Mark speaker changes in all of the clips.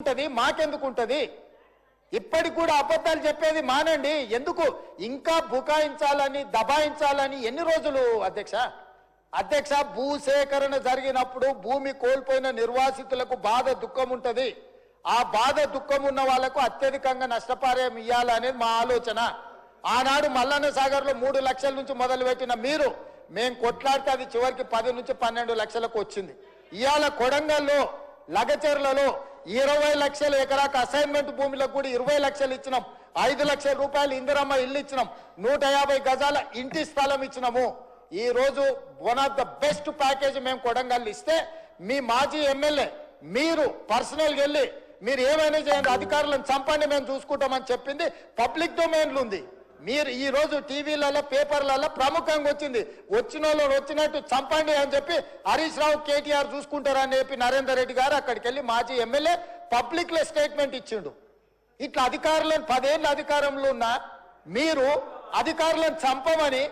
Speaker 1: ఉంటది మాకెందుకు ఉంటది ఇప్పటికి కూడా అబద్ధాలు చెప్పేది మానండి. ఎందుకు? ఇంకా బుకాయించాలని దబాయించాలని ఎన్ని రోజులు అధ్యక్ష? అధ్యక్ష భూసేకరణ జరిగినప్పుడు భూమి కోల్పోయిన నిర్వాసితులకు బాధ దుఃఖం ఉంటుంది. ఆ బాధ దుఃఖం ఉన్న వాళ్ళకు అత్యధికంగా నష్టపరిహారం ఇవ్వాలనేది మా ఆలోచన. ఆనాడు మల్లన్న సాగర్లో మూడు లక్షల నుంచి మొదలుపెట్టిన మీరు మేం కొట్లాడితే అది చివరికి పది నుంచి పన్నెండు లక్షలకు వచ్చింది. ఇవాళ కొడంగల్లో లగచెర్లలో ఇరవై లక్షల ఎకరాకు అసైన్మెంట్ భూమిలకు కూడా ఇరవై లక్షలు ఇచ్చినాం. ఐదు లక్షల రూపాయలు ఇందిరమ్మ ఇల్లు ఇచ్చినాం. నూట యాభై గజాల ఇంటి స్థలం ఇచ్చినాము. ఈ రోజు one of the best package మేము కొడంగల్ ఇస్తే మీ మాజీ ఎమ్మెల్యే మీరు పర్సనల్ వెళ్ళి మీరు ఏమైనా చేయండి అధికారులను చంపండి మేము చూసుకుంటామని చెప్పింది. పబ్లిక్ డొమైన్లు ఉంది. మీరు ఈ రోజు టీవీలలో పేపర్లలో ప్రముఖంగా వచ్చింది. వచ్చిన వాళ్ళు వచ్చినట్టు చంపండి అని చెప్పి హరీష్ రావు కేటీఆర్ చూసుకుంటారని చెప్పి నరేందర్ రెడ్డి గారు అక్కడికి వెళ్ళి మాజీ ఎమ్మెల్యే పబ్లిక్లో స్టేట్మెంట్ ఇచ్చిండు. ఇట్లా అధికారులను పదేళ్ళ అధికారంలో ఉన్న మీరు అధికారులను చంపమని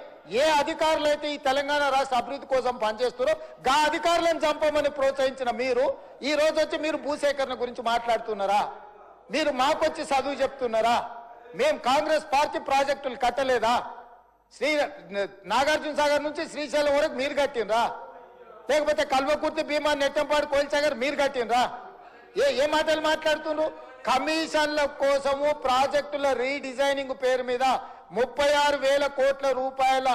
Speaker 1: ఏ అధికారులు అయితే ఈ తెలంగాణ రాష్ట్ర అభివృద్ధి కోసం పనిచేస్తారో గా అధికారులను చంపమని ప్రోత్సహించిన మీరు ఈ రోజు వచ్చి మీరు భూసేకరణ గురించి మాట్లాడుతున్నారా? మీరు మాకొచ్చి చదువు చెప్తున్నారా? మేము కాంగ్రెస్ పార్టీ ప్రాజెక్టులు కట్టలేదా? శ్రీ నాగార్జున సాగర్ నుంచి శ్రీశైలం వరకు మీరు కట్టినరా లేకపోతే కల్వకుర్తి భీమా నెట్టంపాడు కోల్సాగర్ మీరు కట్టినరా ఏ ఏ మాటలు మాట్లాడుతున్నారు కమిషన్ల కోసము ప్రాజెక్టుల రీడిజైనింగ్ పేరు మీద ముప్పై ఆరు వేల కోట్ల రూపాయల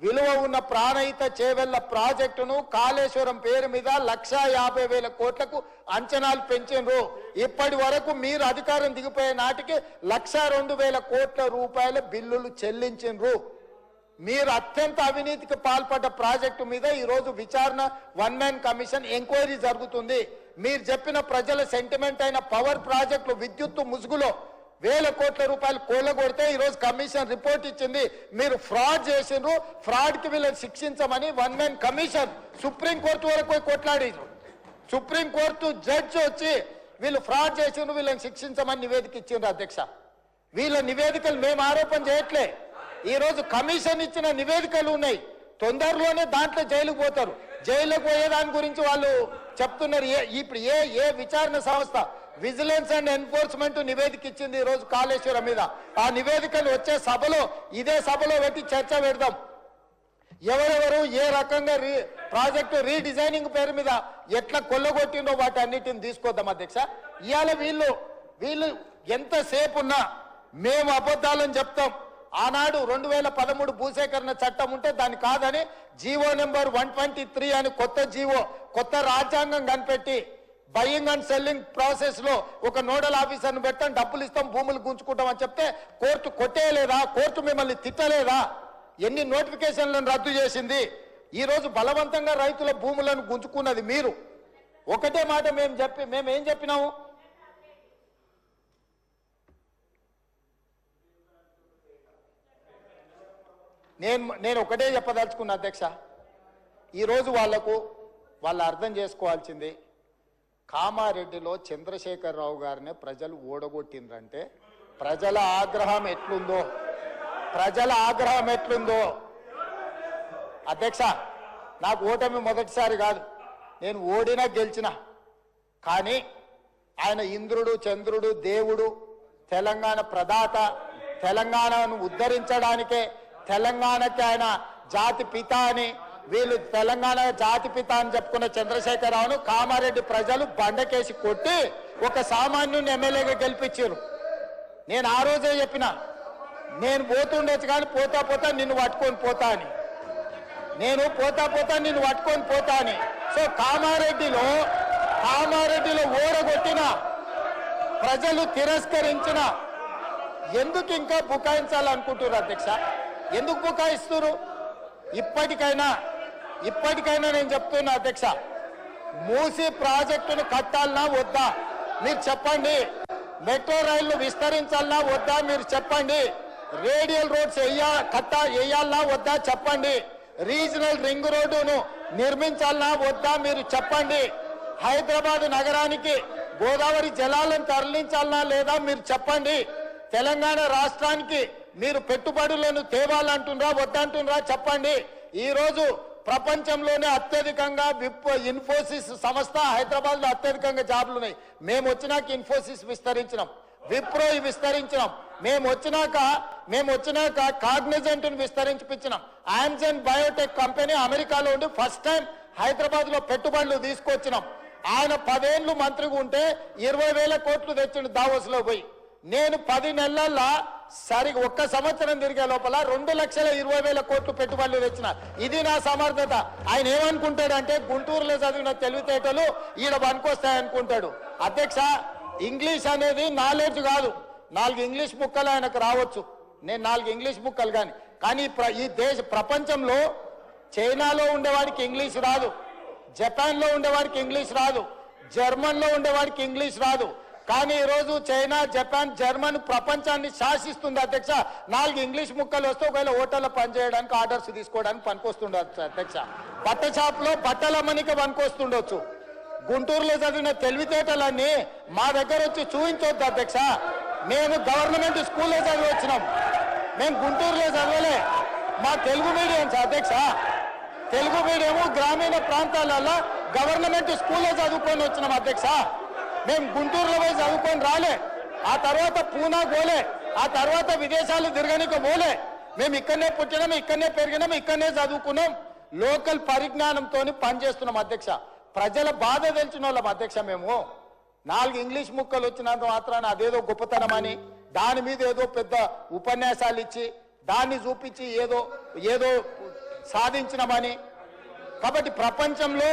Speaker 1: విలువ ఉన్న ప్రాణహిత చేవెళ్ళ ప్రాజెక్టును కాళేశ్వరం పేరు మీద లక్షా యాభై వేల కోట్లకు అంచనాలు పెంచిండ్రు. ఇప్పటి వరకు మీరు అధికారం దిగిపోయే నాటికి లక్షా రెండు వేల కోట్ల రూపాయల బిల్లులు చెల్లించిండ్రు. మీరు అత్యంత అవినీతికి పాల్పడ్డ ప్రాజెక్టు మీద ఈరోజు విచారణ వన్ మ్యాన్ కమిషన్ ఎంక్వైరీ జరుగుతుంది. మీరు చెప్పిన ప్రజల సెంటిమెంట్ అయిన పవర్ ప్రాజెక్టులు విద్యుత్తు ముసుగులో వేల కోట్ల రూపాయలు కూలగొడితే ఈరోజు కమిషన్ రిపోర్ట్ ఇచ్చింది. మీరు ఫ్రాడ్ చేసిండ్రు. ఫ్రాడ్కి వీళ్ళని శిక్షించమని one man commission supreme court వరకు పోయి కొట్లాడిండ్రు. సుప్రీం కోర్టు జడ్జి వచ్చి వీళ్ళు ఫ్రాడ్ చేసిండ్రు వీళ్ళని శిక్షించమని నివేదిక ఇచ్చిండ్రు అధ్యక్ష. వీళ్ళ నివేదికలు మేము ఆరోపణ చేయట్లే. ఈరోజు కమిషన్ ఇచ్చిన నివేదికలు ఉన్నాయి. తొందరలోనే దాంట్లో జైలుకు పోతారు. జైలుకు పోయే దాని గురించి వాళ్ళు చెప్తున్నారు. ఏ ఇప్పుడు ఏ ఏ విచారణ సంస్థ విజిలెన్స్ అండ్ ఎన్ఫోర్స్మెంట్ నివేదిక ఇచ్చింది ఈరోజు రోజు కాళేశ్వరం మీద. ఆ నివేదికలు వచ్చే సభలో ఇదే సభలో పెట్టి చర్చ పెడదాం. ఎవరెవరు ఏ రకంగా రీ ప్రాజెక్టు రీడిజైనింగ్ పేరు మీద ఎట్లా కొల్లగొట్టిందో వాటి అన్నిటిని తీసుకొద్దాం అధ్యక్ష. ఇవాళ వీళ్ళు వీళ్ళు ఎంతసేపు ఉన్నా మేము అబద్ధాలని చెప్తాం. ఆనాడు రెండు వేల పదమూడు భూసేకరణ చట్టం ఉంటే దాన్ని కాదని GO number one twenty three అని కొత్త జీవో కొత్త రాజ్యాంగం కనిపెట్టి బయింగ్ అండ్ సెల్లింగ్ ప్రాసెస్లో ఒక నోడల్ ఆఫీసర్ను పెట్టాం డబ్బులు ఇస్తాం భూములు గుంజుకుంటాం అని చెప్తే కోర్టు కొట్టేయలేదా? కోర్టు మిమ్మల్ని తిట్టలేదా? ఎన్ని నోటిఫికేషన్లను రద్దు చేసింది? ఈరోజు బలవంతంగా రైతుల భూములను గుంజుకున్నది మీరు. ఒకటే మాట మేము చెప్పి మేము ఏం చెప్పినాము? నేను నేను ఒకటే చెప్పదలుచుకున్నా అధ్యక్ష. ఈరోజు వాళ్ళకు వాళ్ళు అర్థం చేసుకోవాల్సింది కామారెడ్డిలో చంద్రశేఖరరావు గారిని ప్రజలు ఓడగొట్టిండ్రంటే ప్రజల ఆగ్రహం ఎట్లుందో? ప్రజల ఆగ్రహం ఎట్లుందో? అధ్యక్ష నాకు ఓటమి మొదటిసారి కాదు నేను ఓడినా గెలిచిన. కానీ ఆయన ఇంద్రుడు చంద్రుడు దేవుడు తెలంగాణ ప్రదాత తెలంగాణను ఉద్ధరించడానికే తెలంగాణకి ఆయన జాతి పిత అని వీళ్ళు తెలంగాణ జాతి పిత అని చెప్పుకున్న చంద్రశేఖరరావును కామారెడ్డి ప్రజలు బండకేసి కొట్టి ఒక సామాన్యుని ఎమ్మెల్యేగా గెలిపించారు. నేను ఆ రోజే చెప్పిన నేను పోతుండొచ్చు కానీ పోతా పోతా నిన్ను పట్టుకొని పోతా అని. నేను పోతా పోతా నిన్ను పట్టుకొని పోతా అని. సో కామారెడ్డిలో కామారెడ్డిలో ఓడగొట్టిన ప్రజలు తిరస్కరించిన ఎందుకు ఇంకా బుకాయించాలనుకుంటున్నారు అధ్యక్ష? ఎందుకు బుకాయిస్తున్నారు? ఇప్పటికైనా ఇప్పటికైనా నేను చెప్తున్నా అధ్యక్ష మూసి ప్రాజెక్టును కట్టాలనా వద్దా? మీరు చెప్పండి. మెట్రో రైళ్ళు విస్తరించాలనా వద్దా? మీరు చెప్పండి. రేడియల్ రోడ్స్ వెయ్యా కట్ట వేయాలనా వద్దా? చెప్పండి. రీజనల్ రింగ్ రోడ్డును నిర్మించాలనా వద్దా? మీరు చెప్పండి. హైదరాబాద్ నగరానికి గోదావరి జలాలను తరలించాలనా లేదా? మీరు చెప్పండి. తెలంగాణ రాష్ట్రానికి మీరు పెట్టుబడులను తేవాలంటుండ్రా వద్దంటుండ్రా? చెప్పండి. ఈ రోజు ప్రపంచంలోనే అత్యధికంగా విప్రో ఇన్ఫోసిస్ సంస్థ హైదరాబాద్లో అత్యధికంగా జాబ్లు ఉన్నాయి. మేము వచ్చినాక ఇన్ఫోసిస్ విస్తరించినాం. విప్రో విస్తరించినాం. మేము వచ్చినాక మేము వచ్చినాక కాగ్నిజెంట్ విస్తరించిపించినాం. ఆమ్జన్ బయోటెక్ కంపెనీ అమెరికాలో ఉండి ఫస్ట్ టైం హైదరాబాద్లో పెట్టుబడులు తీసుకొచ్చినాం. ఆయన పదేళ్ళు మంత్రిగా ఉంటే ఇరవై వేల కోట్లు తెచ్చిండు దావోస్లో పోయి. నేను పది నెలల్లో సరి ఒక్క సంవత్సరం తిరిగే లోపల రెండు లక్షల ఇరవై వేల కోట్లు పెట్టుబడులు తెచ్చిన. ఇది నా సమర్థత. ఆయన ఏమనుకుంటాడంటే గుంటూరులో చదివిన తెలివితేటలు ఈడ పనికొస్తాయనుకుంటాడు. అధ్యక్ష ఇంగ్లీష్ అనేది నాలెడ్జ్ కాదు. నాలుగు ఇంగ్లీష్ ముక్కలు ఆయనకు రావచ్చు. నేను నాలుగు ఇంగ్లీష్ ముక్కలు కానీ కానీ ప్ర- ఈ దేశ ప్రపంచంలో చైనాలో ఉండేవాడికి ఇంగ్లీష్ రాదు. జపాన్లో ఉండేవాడికి ఇంగ్లీష్ రాదు. జర్మన్లో ఉండేవాడికి ఇంగ్లీష్ రాదు. కానీ ఈరోజు చైనా జపాన్ జర్మన్ ప్రపంచాన్ని శాసిస్తుంది అధ్యక్ష. నాలుగు ఇంగ్లీష్ ముక్కలు వస్తే ఒకవేళ హోటల్లో పనిచేయడానికి ఆర్డర్స్ తీసుకోవడానికి పనికొస్తుండొచ్చు అధ్యక్ష. బట్ట షాప్లో బట్టల మనికి పనికొస్తుండొచ్చు. గుంటూరులో చదివిన తెలివితేటలన్నీ మా దగ్గర వచ్చి చూపించొద్దు అధ్యక్ష. మేము గవర్నమెంట్ స్కూల్లో చదివి వచ్చినాం. మేము గుంటూరులో చదవలే. మా తెలుగు మీడియం అధ్యక్ష. తెలుగు మీడియం గ్రామీణ ప్రాంతాలలో గవర్నమెంట్ స్కూల్లో చదువుకొని వచ్చినాం అధ్యక్ష. మేము గుంటూరులో పోయి చదువుకొని రాలే. ఆ తర్వాత పూనా పోలే. ఆ తర్వాత విదేశాలు తిరగనిక పోలే. మేము ఇక్కడనే పుట్టినాం ఇక్కడనే పెరిగినాం ఇక్కడనే చదువుకున్నాం. లోకల్ పరిజ్ఞానంతో పనిచేస్తున్నాం అధ్యక్ష. ప్రజల బాధ తెలిసిన వాళ్ళం అధ్యక్ష మేము. నాలుగు ఇంగ్లీష్ ముక్కలు వచ్చినంత మాత్రాన అదేదో గొప్పతనం అని దాని మీద ఏదో పెద్ద ఉపన్యాసాలు ఇచ్చి దాన్ని చూపించి ఏదో ఏదో సాధించినమని. కాబట్టి ప్రపంచంలో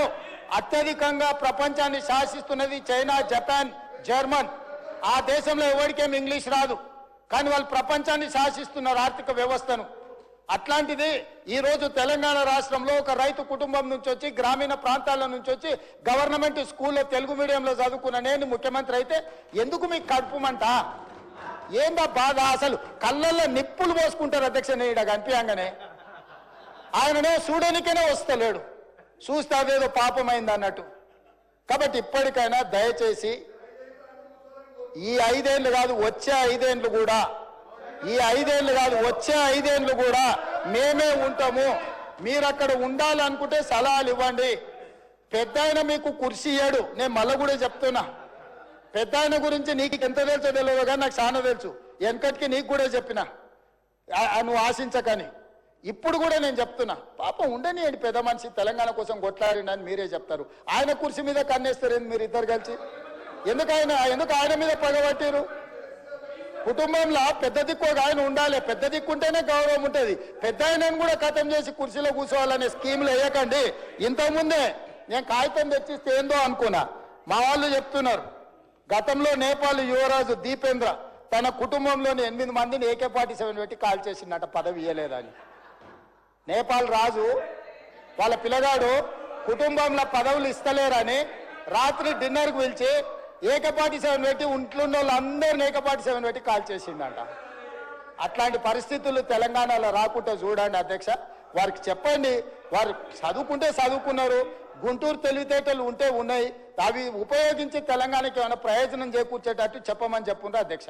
Speaker 1: అత్యధికంగా ప్రపంచాన్ని శాసిస్తున్నది చైనా జపాన్ జర్మన్. ఆ దేశంలో ఎవరికేం ఇంగ్లీష్ రాదు. కానీ వాళ్ళు ప్రపంచాన్ని శాసిస్తున్నారు ఆర్థిక వ్యవస్థను. అట్లాంటిది ఈరోజు తెలంగాణ రాష్ట్రంలో ఒక రైతు కుటుంబం నుంచి వచ్చి గ్రామీణ ప్రాంతాల నుంచి వచ్చి గవర్నమెంట్ స్కూల్లో తెలుగు మీడియంలో చదువుకున్న నేను ముఖ్యమంత్రి అయితే ఎందుకు మీకు కడుపుమంట ఏందా బాధ? అసలు కళ్ళల్లో నిప్పులు పోసుకుంటారు అధ్యక్ష నేను కనిపించగానే. ఆయననే చూడనికనే వస్తలేడు. చూస్తే అదేదో పాపమైంది అన్నట్టు. కాబట్టి ఇప్పటికైనా దయచేసి ఈ ఐదేళ్ళు కాదు వచ్చే ఐదేళ్ళు కూడా ఈ ఐదేళ్ళు కాదు వచ్చే ఐదేళ్ళు కూడా మేమే ఉంటాము. మీరు అక్కడ ఉండాలనుకుంటే సలహాలు ఇవ్వండి. పెద్ద ఆయన మీకు కుర్చీ ఇయ్యాడు. నేను మళ్ళీ కూడా చెప్తున్నా. పెద్ద ఆయన గురించి నీకు ఎంత తెలుసో తెలియదు కానీ నాకు చాలా తెలుసు. వెనకటికి నీకు కూడా చెప్పిన. నువ్వు ఆశించకని. ఇప్పుడు కూడా నేను చెప్తున్నా పాపం ఉండనియండి పెద్ద మనిషి తెలంగాణ కోసం కొట్లాడినని మీరే చెప్తారు. ఆయన కుర్చీ మీద కన్నేస్తారు మీరు ఇద్దరు కలిసి? ఎందుకు ఆయన ఎందుకు ఆయన మీద పగబట్టారు కుటుంబంలో పెద్ద దిక్కు ఒక ఆయన ఉండాలి పెద్ద దిక్కుంటేనే గౌరవం ఉంటుంది. పెద్ద ఆయనను కూడా ఖతం చేసి కుర్చీలో కూర్చోవాలనే స్కీమ్లు వేయకండి. ఇంతకుముందే నేను కాగితం తెచ్చిస్తే ఏందో అనుకున్నా. మా వాళ్ళు చెప్తున్నారు గతంలో నేపాల్ యువరాజు దీపేంద్ర తన కుటుంబంలోని ఎనిమిది మందిని ఏకే పార్టీ సెవెన్ పెట్టి కాల్ చేసిందట పదవి ఇయ్యలేదని. నేపాల్ రాజు వాళ్ళ పిల్లగాడు కుటుంబంలో పదవులు ఇస్తలేరని రాత్రి డిన్నర్కి పిలిచి ఏకపాటి సెవెన్ పెట్టి ఇంట్లో వాళ్ళందరిని ఏకపాటి సెవెన్ పెట్టి కాల్ చేసిందంట అట్లాంటి పరిస్థితులు తెలంగాణలో రాకుండా చూడండి అధ్యక్ష. వారికి చెప్పండి. వారు చదువుకుంటే చదువుకున్నారు. గుంటూరు తెలివితేటలు ఉంటే ఉన్నాయి. అవి ఉపయోగించి తెలంగాణకి ఏమైనా ప్రయోజనం చేకూర్చేటట్టు చెప్పమని చెప్పుండ్రు అధ్యక్ష.